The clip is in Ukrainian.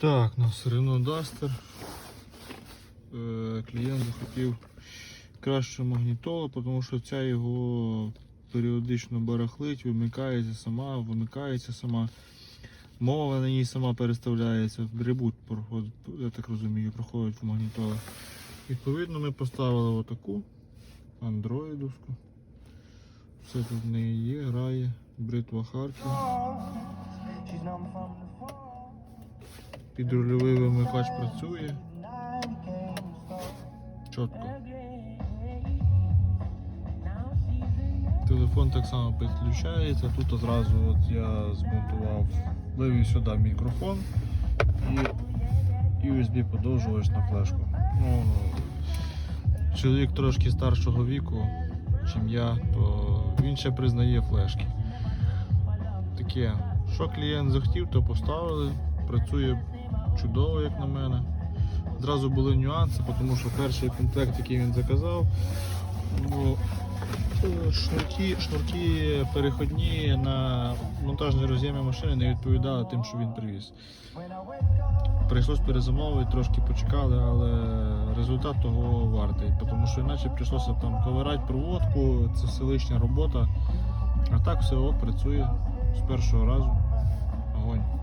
Так, у нас Renault Duster. Е, Клієнт захотів кращу магнітолу, тому що ця його періодично барахлить, вимикається сама, вимикається сама. Мова на ній сама переставляється, ребут проходить, я так розумію, проходить в магнітолах. Відповідно, ми поставили отаку андроїдовську. Все тут в неї є, грає, бритва Харків. Підрульовий вимикач працює. Чітко. Телефон так само підключається. Тут одразу от я змонтував, вивів сюди мікрофон і USB подовжувач на флешку. Ну, чоловік трошки старшого віку, чим я, то він ще признає флешки. Таке, що клієнт захотів, то поставили. Працює чудово, як на мене. Зразу були нюанси, тому що перший комплект, який він заказав, ну, е, шнурки, шнурки переходні на монтажні роз'єми машини не відповідали тим, що він привіз. Прийшлось перезамовити, трошки почекали, але результат того вартий, тому що іначе прийшлося там ковирати проводку, це все лишня робота. А так все ок, працює з першого разу. Огонь.